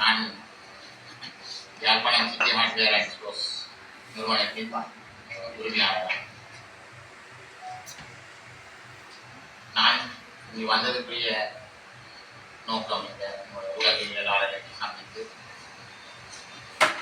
நான் Yazhpanam city மாட்டியார் expose நிறுவனத்தின் உரிமையாளர் நான் இங்கு வந்ததுக்குரிய நோக்கம் இந்த உலகியலாளரை சந்தித்து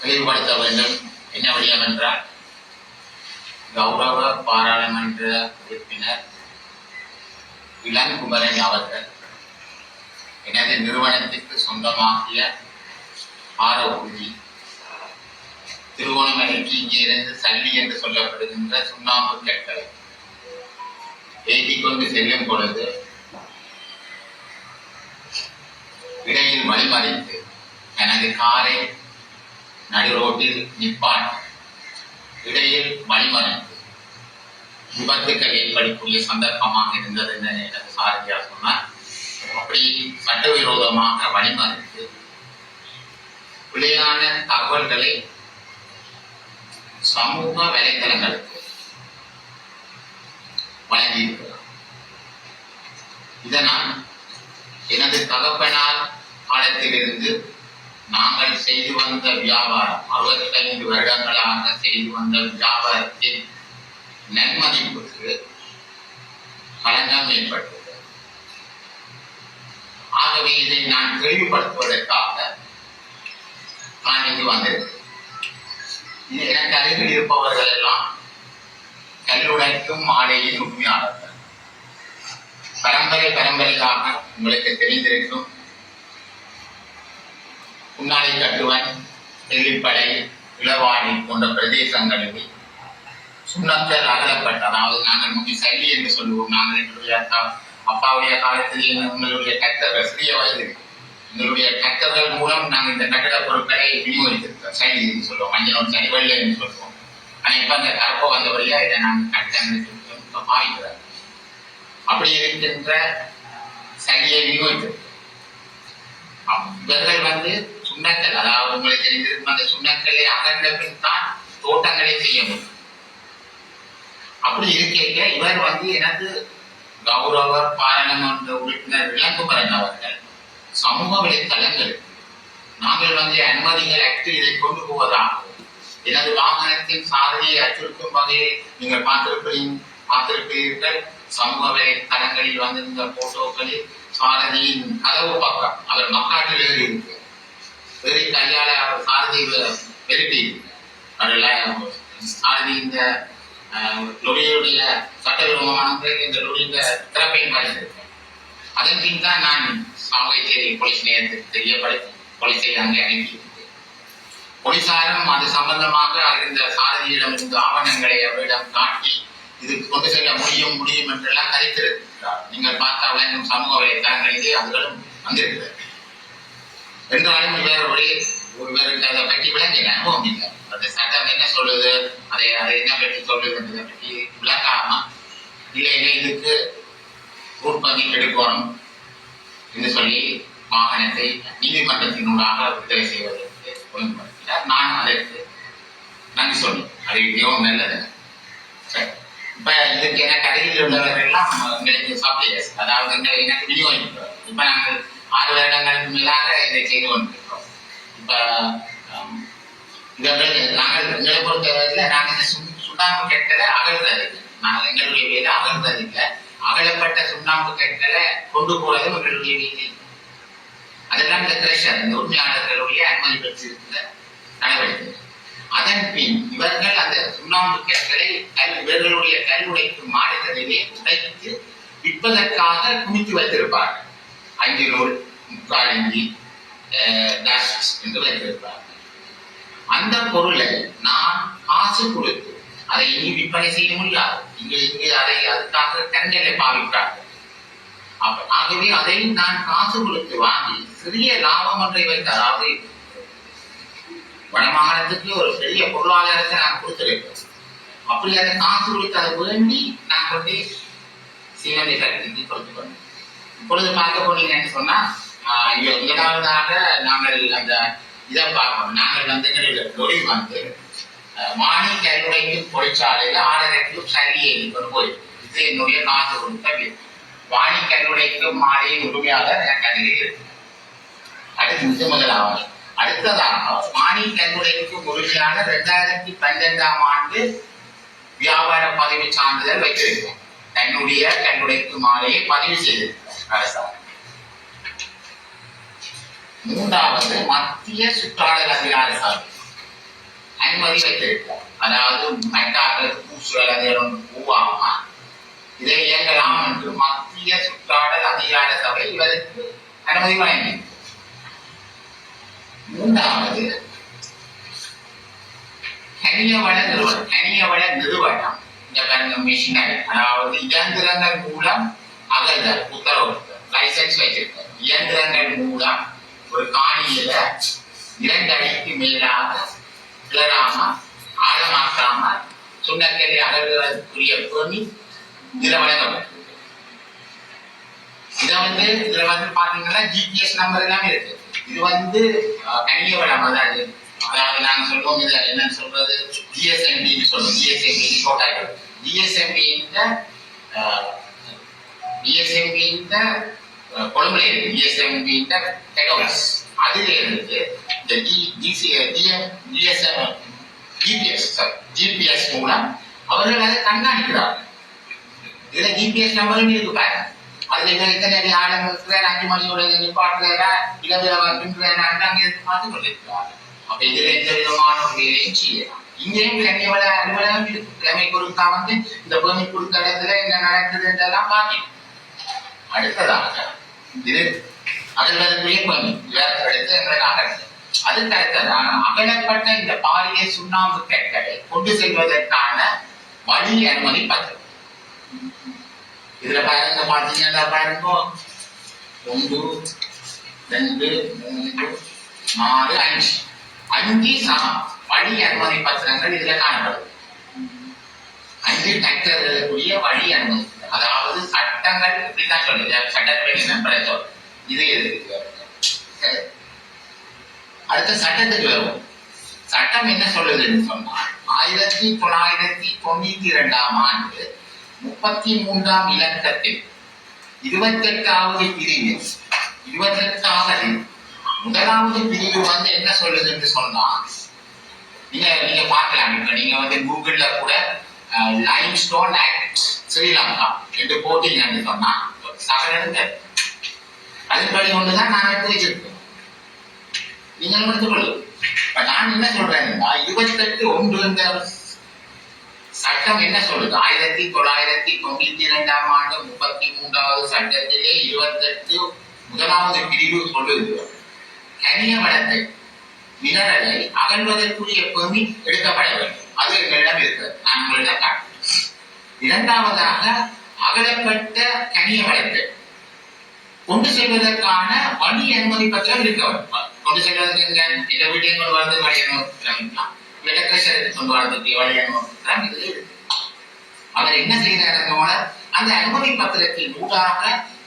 தெளிவுபடுத்த வேண்டும் என்ன விடயம் என்றால் கௌரவ பாராளுமன்ற உறுப்பினர் இளங்குமரன் அவர்கள் எனது நிறுவனத்திற்கு சொந்தமாகிய ஆரோக்கிய திருவோணமலைக்கு இங்கே இருந்து சல்லி என்று சொல்லப்படுகின்ற சுண்ணாம்பு கற்களை. ஏற்றி கொண்டு செல்லும் பொழுது இடையில் வழிமறித்து எனது காரை நடுரோட்டில் நிற்பான் இடையில் வழிமறித்து விபத்துக்கள் ஏற்படக்கூடிய சந்தர்ப்பமாக இருந்தது என்று எனக்கு சாரதியா சொன்னார். அப்படி சட்டவிரோதமாக வழிமறித்து பிழையான தகவல்களை சமூக வலைத்தளங்களுக்கு வழங்கியிருக்கிறார். இதனால் எனது தகப்பனார் காலத்திலிருந்து நாங்கள் செய்து வந்த வியாபாரம் அறுபத்தைந்து வருடங்களாக செய்து வந்த வியாபாரத்தின் நன்மதிப்புக்கு களங்கம் ஏற்பட்டது. ஆகவே இதை நான் தெளிவுபடுத்துவதற்காக நான் இங்கு வந்திருக்கிறேன் எனக்கு அருகில் இருப்பவர்கள் எல்லாம் கல்லுடைக்கும் ஆடையின் உண்மையாளர்கள். பரம்பரை பரம்பரையாக உங்களுக்கு தெரிந்திருக்கும். உன்னாலை கட்டுவன் எல்லிப்படை இளவாணி போன்ற பிரதேசங்களில் சுண்ணத்தல் அகலப்பட்ட அதாவது நாங்கள் முந்தி சல்லி என்று சொல்லுவோம். நாங்கள் எங்களுடைய அப்பாவுடைய காலத்தில் எங்களுடைய கட்ட சிறிய வயது எங்களுடைய கட்டர்கள் மூலம் நாங்கள் இந்த கட்டட பொருட்களை விநியோகித்திருக்கோம் சல்லி என்று சொல்லுவோம். மஞ்சள் சளி என்று சொல்லுவோம். ஆனால் இப்போ அந்த கருப்பை வந்தபடியா இதை நாங்கள் கட்டங்கள் ஆகிறார் அப்படி இருக்கின்ற சரியை விநியோகித்திருக்கோம் இவர்கள் வந்து சுண்ணக்கல் அதாவது உங்களுக்கு தெரிஞ்சிருக்கும் அந்த சுண்ணக்கல்லை அகன்ற பின் தான் தோட்டங்களை செய்ய முடியும். அப்படி இருக்க இவர் வந்து எனக்கு கௌரவ பாராளுமன்ற உறுப்பினர் விளங்குமரன் அவர்கள் சமூக வலைத்தளங்களுக்கு நாங்கள் வந்து அனுமதிகள் அற்று இதை கொண்டு போவதாகவும் எனது வாகனத்தின் சாதனையை அச்சுறுத்தும் வகையை நீங்கள் பார்த்திருப்பீங்க பார்த்திருப்பீர்கள். சமூக வலைத்தளங்களில் வந்திருந்த போட்டோக்களில் சாரதியின் கதவு பக்கம் அவர் மக்காட்டில் ஏறி இருக்கு ஏறி கையால சாரதி வெறுட்டி அதில் சாரதி இந்த அஹ், லொரியுடைய சட்டவிரோதமான இந்த லொரியுடைய திறப்பையும் படித்திருக்கேன் அதன் பின் தான் நான் சாவகச்சேரி போலீஸ் நிலையத்துக்கு தெரியப்படுத்தி போலீஸை அங்கே அனுப்பி போலீசாரும் அது சம்பந்தமாக இருந்த சாரதியிடம் இந்த ஆவணங்களை அவரிடம் காட்டி இது கொண்டு செல்ல முடியும் முடியும் என்றெல்லாம் கதைத்திருக்கிறார். நீங்கள் பார்த்தா விளங்கும் சமூக வலைத்தளங்களிலே அவர்களும் வந்திருக்கிறார் என்றாலும் இவர் ஒரே இவருக்கு அதை பற்றி விளங்கின அனுபவம் இல்லை. அந்த சட்டம் என்ன சொல்லுது? அதை அதை என்ன பற்றி சொல்லுதுன்றதை பற்றி விளக்காம இல்லை இல்லை இதுக்கு உற்பத்தி கெடுக்கணும் என்று சொல்லி வாகனத்தை நீதிமன்றத்தினூடாக விடுதலை செய்வதற்கு ஒழுங்குபடுத்தினார். நான் அதற்கு நன்றி சொன்னேன் அது மிகவும் நல்லது. சரி. இப்ப இதுக்கு எனக்கு அருகில் உள்ளவர்கள் எல்லாம் எங்களுக்கு சப்ளையர்ஸ் அதாவது எங்களை எனக்கு விநியோகிக்கிறோம் இப்ப நாங்கள் ஆறு வருடங்களுக்கு மேலாக இதை செய்து கொண்டிருக்கிறோம். இப்ப ஆம், நாங்கள் எங்களை பொறுத்தவரையில் நாங்கள் இந்த சுண்ணாம்பு கெட்டதை அகழ்றது நாங்கள் எங்களுடைய வேலை அகழ்றது இல்லை அகலப்பட்ட சுண்ணாம்பு கற்களை கொண்டு போறதும் எங்களுடைய வீதி அதெல்லாம் இந்த கிரஷர் இந்த உண்மையாளர்களுடைய அனுமதி பெற்றிருந்த நடவடிக்கை அதன் பின் இவர்கள் அந்த சுண்ணாம்பு கற்களை கல் இவர்களுடைய கல் உடைக்கும் மாடுகளிலே உடைத்து விற்பதற்காக குமித்து வைத்திருப்பார்கள். அஞ்சு நூல் முக்கால் இஞ்சி என்று வைத்திருப்பார்கள். அந்த பொருளை நான் காசு கொடுத்து அதை இனி விற்பனை செய்ய முடியாது. இங்கே இங்கே அதை அதுக்காக கண்களை பாவிக்கிறார்கள். அப்ப- ஆகவே அதை நான் காசு கொடுத்து வாங்கி சிறிய லாபம் ஒன்றை வைத்து அதாவது வடமாகாணத்துக்கு ஒரு பெரிய பொருளாதாரத்தை நான் கொடுத்திருக்கேன் அப்படி அதை காசு கொடுத்து அதை வேண்டி நான் கொண்டு சீவனை கட்டி கொடுத்து கொண்டேன் இப்பொழுது பார்க்க போனீங்கன்னு சொன்னா ஆஹ் இங்க முதலாவதாக நாங்கள் அந்த இதை பார்க்கணும். நாங்கள் வந்து தொழில் வந்து ஆஹ் மானி கல்லுடைக்கு தொழிற்சாலையில் ஆறரை கிலோ சரி இது என்னுடைய காசு கொடுத்த வீடு வாணி கல்லுடைக்கும் மாலையின் உரிமையாளர் எனக்கு அருகில் இருக்கு அடுத்து முதலாவது. அடுத்ததாக மானி கல்முனைக்கு உரிமையான இரண்டாயிரத்தி பன்னிரெண்டாம் ஆண்டு வியாபார பதிவு சான்றிதழ் வைத்திருக்கும் தன்னுடைய கல்முனைக்கு மாலையை பதிவு செய்திருக்கிறார். அரசாங்கம் மூன்றாவது மத்திய சுற்றாடல் அதிகார சபை அனுமதி வைத்திருக்கிறார் அதாவது மெட்டாக்கள் பூசுகள் அதிகாரம் பூவாமா? இதை இயங்கலாம் என்று மத்திய சுற்றாடல் அதிகார சபை இவருக்கு அனுமதி வழங்கி மூன்றாவது கனியவள நிறுவனம் கனியவள நிறுவனம். இந்த பாருங்க மிஷினரி அதாவது இயந்திரங்கள் மூலம் அகழ்தல் உத்தரவு லைசன்ஸ் வச்சிருக்க இயந்திரங்கள் மூலம் ஒரு காணியில இரண்டு அடிக்கு மேலாக கிளறாம ஆழமாக்காம சுண்ணக்கரை அகழ்வதற்குரிய பேணி இதுல வழங்கப்பட்டிருக்கு இதை வந்து இதுல வந்து பாத்தீங்கன்னா ஜிபிஎஸ் நம்பர் எல்லாமே இருக்கு. இது வந்து கனிய வளம் அதாவது அதாவது நாங்க சொல்லுவோம் இது என்னன்னு சொல்றது? ஜிஎஸ்எம்பி சொல்லுவோம் ஜிஎஸ்எம்பி ஷோர்ட் ஆகிடும் ஜிஎஸ்எம்பி ஜிஎஸ்எம்பி கொழும்புல இருக்கு. ஜிஎஸ்எம்பி ஹெட் ஆஃபீஸ் அதுல இருந்து இந்த G GC GM GPS GPS மூலம் அவர்கள் அதை கண்காணிக்கிறார் இதுல ஜிபிஎஸ் நம்பரும் இருக்கு பாருங்க அதுல இங்க இத்தனை அடி இருக்கிறார் அஞ்சு மணியோட நிப்பாட்டுறா இடவிழா பின்றாங்க அங்கே பார்த்து கொண்டிருக்கிறார் அப்ப இதுல எந்த விதமான ஒரு வேலையும் செய்யலாம் இங்கேயும் கண்ணியவள அலுவலகம் இருக்கு கிழமை கொடுத்தா வந்து இந்த பூமி கொடுத்த இடத்துல என்ன பார்க்கணும் அடுத்ததாக இது பூமி அடுத்து எங்களுக்கு அதுக்கு அடுத்ததாக இந்த பாரிய சுண்ணாம்பு கற்களை கொண்டு செல்வதற்கான வழி அனுமதி பத்திரம் இதுல பாருங்க பாத்தீங்கன்னா பாருங்க. ஒன்று ரெண்டு மூன்று நாலு அஞ்சு. அஞ்சு வழி அனுமதி பத்திரங்கள் இதுல காணப்படும். அஞ்சு டிராக்டர்களுக்குரிய வழி அனுமதி. அதாவது சட்டங்கள் இப்படிதான் சொல்லுது. சட்டத்துறை நம்பர் இது எதுக்கு? அடுத்த சட்டத்துக்கு வருவோம். சட்டம் என்ன சொல்லுதுன்னு சொன்னால் ஆயிரத்தி தொள்ளாயிரத்தி தொண்ணூத்தி இரண்டாம் ஆண்டு முப்பத்தி மூன்றாம் இலக்கத்தில் இருபத்தெட்டாவது பிரிவு இருபத்தெட்டாவது முதலாவது பிரிவு வந்து என்ன சொல்லுதுன்னு சொன்னா நீங்க நீங்க பார்க்கலாம். இப்ப நீங்க வந்து கூகுள்ல கூட லைம் ஸ்டோன் ஆக்ட் ஸ்ரீலங்கா என்று போட்டீங்கன்னு சொன்னா சகலங்க அதன்படி ஒண்ணுதான் நான் எடுத்து வச்சிருக்கேன் நீங்களும் எடுத்துக்கொள்ளும் இப்ப நான் என்ன சொல்றேன்னா இருபத்தெட்டு ஒன்று இந்த சட்டம் என்ன சொல்றது ஆயிரத்தி தொள்ளாயிரத்தி தொண்ணூத்தி இரண்டாம் ஆண்டு முப்பத்தி மூன்றாவது சட்டத்திலே இருபத்தெட்டு முதலாவது பிரிவு சொல்லுது. கனிய வளத்தை மினரலை அகழ்வதற்குரிய பெர்மிட் எடுக்கப்பட வேண்டும். அது எங்களிடம் இருக்கு. நான் உங்களிடம் இரண்டாவதாக அகலப்பட்ட கனிய வளத்தை கொண்டு செல்வதற்கான வழி அனுமதி பத்திரம் இருக்க கொண்டு செல்வதற்கு எங்க? இந்த வீட்டையும் கொண்டு வரது வழி அனுமதி கொண்டு வரதுக்கு வழி அனுமதி இது அவர் என்ன செய்தார் அந்த அந்த அனுமதி பத்திரத்தின் ஊடாக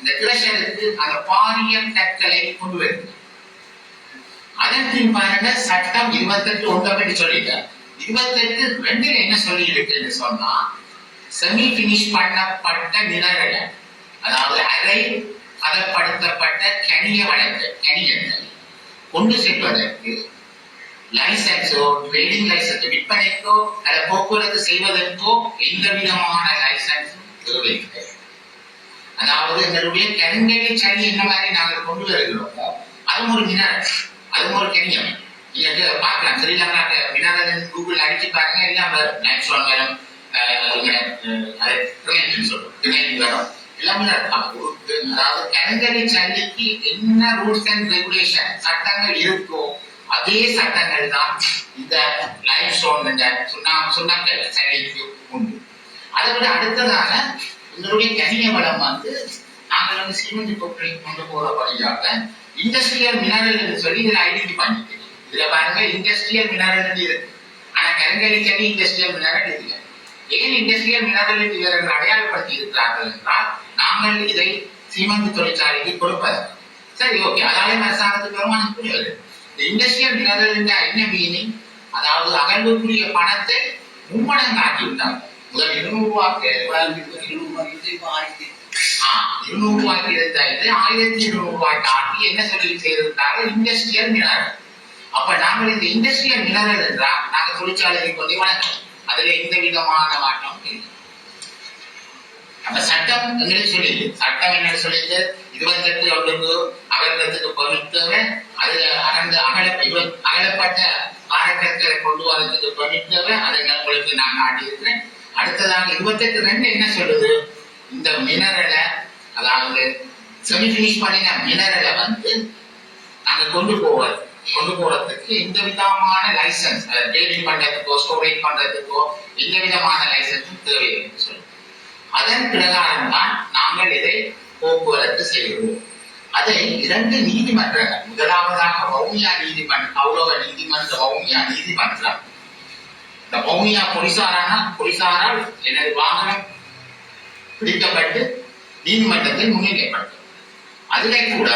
இந்த கிரஷருக்கு அந்த பாரிய கற்களை கொண்டு வருகிறார் அதன் பின் சட்டம் இருபத்தெட்டு ஒன்றை பற்றி சொல்லிட்டார். இருபத்தெட்டு ரெண்டுல என்ன சொல்லி இருக்குன்னு சொன்னா செமி பினிஷ் பண்ணப்பட்ட நிலங்களை அதாவது அரை பதப்படுத்தப்பட்ட கனிய வழக்கு கனியங்கள். கொண்டு செல்வதற்கு லைசன்ஸோ ட்ரேடிங் லைசன்ஸ் விற்பனைக்கோ அல்ல போக்குவரத்து செய்வதற்கோ எந்த விதமான லைசன்ஸும் தேவையில்லை. அதாவது எங்களுடைய கருங்கலி சனி என்ன மாதிரி நாங்கள் கொண்டு வருகிறோமோ அதுவும் ஒரு மினரல் அதுவும் ஒரு கனியம். நீங்க பார்க்கலாம். ஸ்ரீலங்கா மினரல் கூகுள் அடிச்சு பாருங்க எல்லாம் வரும். லைம்ஸ்டோன் வரும் சொல்லுவோம் வரும். எல்லாமே அதாவது கருங்கலி சண்டைக்கு என்ன ரூல்ஸ் அண்ட் ரெகுலேஷன் சட்டங்கள் இருக்கோ அதே சட்டங்கள் தான் இந்த லைஃப் ஸ்டோன் இந்த சுண்ணா சுண்ணாக்கள் சல்லிக்கு உண்டு. அதை விட அடுத்ததாக எங்களுடைய கனிய வளம் வந்து நாங்கள் வந்து சிமெண்ட் கொப்பரை கொண்டு போற வழியாக இண்டஸ்ட்ரியல் மினரல் என்று சொல்லி இதில் ஐடென்டி பண்ணிட்டு இதுல பாருங்க இண்டஸ்ட்ரியல் மினரல் இருக்கு. ஆனா கருங்கலி சளி இண்டஸ்ட்ரியல் மினரல் இல்லை. ஏன் இண்டஸ்ட்ரியல் மினரல் இவர்கள் அடையாளப்படுத்தி இருக்கிறார்கள் என்றால் நாங்கள் இதை சீமந்து தொழிற்சாலைக்கு கொடுப்பது. சரி ஓகே. அதாலே அரசாங்கத்துக்கு வருமானம் புரியாது இந்த இண்டஸ்ட்ரியல் மினரல் என்ன மீனிங் அதாவது அகழ்வுக்குரிய பணத்தை மும்மடங்கு ஆக்கி விட்டாங்க முதல் இருநூறு ரூபாய்க்கு இருநூறு ரூபாய்க்கு இருந்த ஆயிரத்தி இருநூறு ரூபாய்க்கு ஆட்டி என்ன சொல்லி செய்திருந்தாங்க இண்டஸ்ட்ரியல் மினரல். அப்ப நாங்கள் இந்த இண்டஸ்ட்ரியல் மினரல் என்றால் நாங்க தொழிற்சாலையை கொண்டு வளர்க்கிறோம் அதுல எந்த விதமான மாற்றமும் இல்லை. அப்ப சட்டம் என்ன சொல்லிது சட்டம் என்ன சொல்லிது இருபத்தெட்டு ஒன்றுக்கு அகலத்துக்கு பொருத்தவ அதுல அகழ்ந்து அகல அகலப்பட்ட காரக்கற்களை கொண்டு வரதுக்கு பொருத்தவ அதை நான் உங்களுக்கு நான் காட்டியிருக்கிறேன். அடுத்ததாக இருபத்தெட்டு ரெண்டு என்ன சொல்லுது? இந்த மினரலை அதாவது செமி ஃபினிஷ் பண்ணின மினரலை வந்து நாங்க கொண்டு போவது கொண்டு போறதுக்கு இந்த விதமான லைசன்ஸ் டேட்டிங் பண்றதுக்கோ ஸ்டோரேஜ் பண்றதுக்கோ எந்த விதமான லைசன்ஸும் தேவையில்லை சொல்லு அதன் பிரகாரம் தான் நாங்கள் இதை போக்குவரத்து செய்கிறோம். அதை இரண்டு நீதிமன்றங்கள் முதலாவதாக வவுனியா நீதிமன்றம் கௌரவ நீதிமன்ற வவுனியா நீதிமன்றம். இந்த வவுனியா போலீசாரான? போலீசாரால் எனது வாகனம் பிடிக்கப்பட்டு நீதிமன்றத்தில் முன்னிலைப்பட்டது அதிலே கூட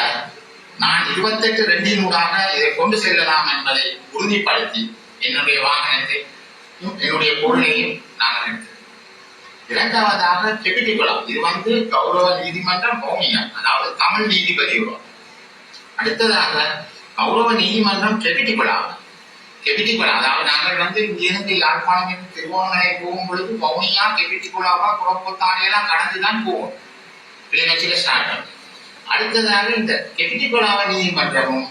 நான் இருபத்தெட்டு ரெண்டினூடாக இதை கொண்டு செல்லலாம் என்பதை உறுதிப்படுத்தி என்னுடைய வாகனத்தை என்னுடைய பொருளையும் நான் எடுத்தேன். இரண்டாவதாக கெபிட்டிகுளம் இது வந்து கௌரவ நீதிமன்றம் பௌமியா அதாவது தமிழ் நீதிபதி அடுத்ததாக கௌரவ நீதிமன்றம் கெபிட்டிகுளம் கெபிட்டிகுளம் அதாவது நாங்கள் வந்து இங்கிருந்து யாழ்ப்பாணம் திருவோணமலை போகும் பொழுது பவுனியா கெபிட்டிகுளாவா குழப்பத்தானையெல்லாம் கடந்து தான் போவோம். கிளிநொச்சியில ஸ்டார்ட் ஆகும் அடுத்ததாக இந்த கெபிட்டிகுளாவ நீதிமன்றமும்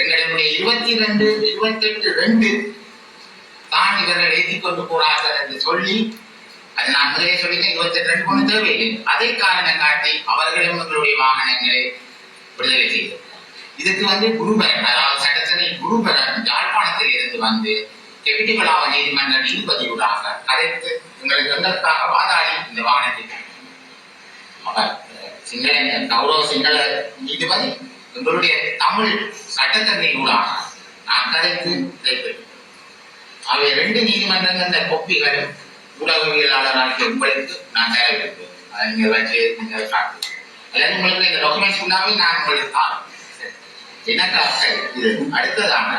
எங்களுடைய இருபத்தி ரெண்டு இருபத்தெட்டு ரெண்டு தான் இவர்கள் எழுதி கொண்டு போறார்கள் என்று சொல்லி அது நான் முதலே சொல்லிட்டேன் இருபத்தெட்டு ரெண்டு கொண்டு தேவையில்லை. அதை காரணம் காட்டி அவர்களும் எங்களுடைய வாகனங்களை விடுதலை செய்தது இதுக்கு வந்து குருபரன் அதாவது சட்டசபை குருபரன் யாழ்ப்பாணத்தில் இருந்து வந்து கெபிட்டிகளாவ நீதிமன்ற நீதிபதியூடாக கதைத்து எங்களுக்கு எங்களுக்காக வாதாடி இந்த வாகனத்தை. அவர் சிங்கள கௌரவ சிங்கள நீதிபதி எங்களுடைய தமிழ் சட்டத்தன்மையூடாக நான் கதைத்து அவை ரெண்டு நீதிமன்றங்கள் இந்த கொப்பிகளும் ஊடகவியலாளராகிய உங்களுக்கு நான் தயாரிப்பேன். அதை நீங்கள் வச்சு நீங்கள் காட்டு அதாவது உங்களுக்கு இந்த டாக்குமெண்ட்ஸ் ஃபுல்லாகவே நான் உங்களுக்கு தான் சரி. இது அடுத்ததாக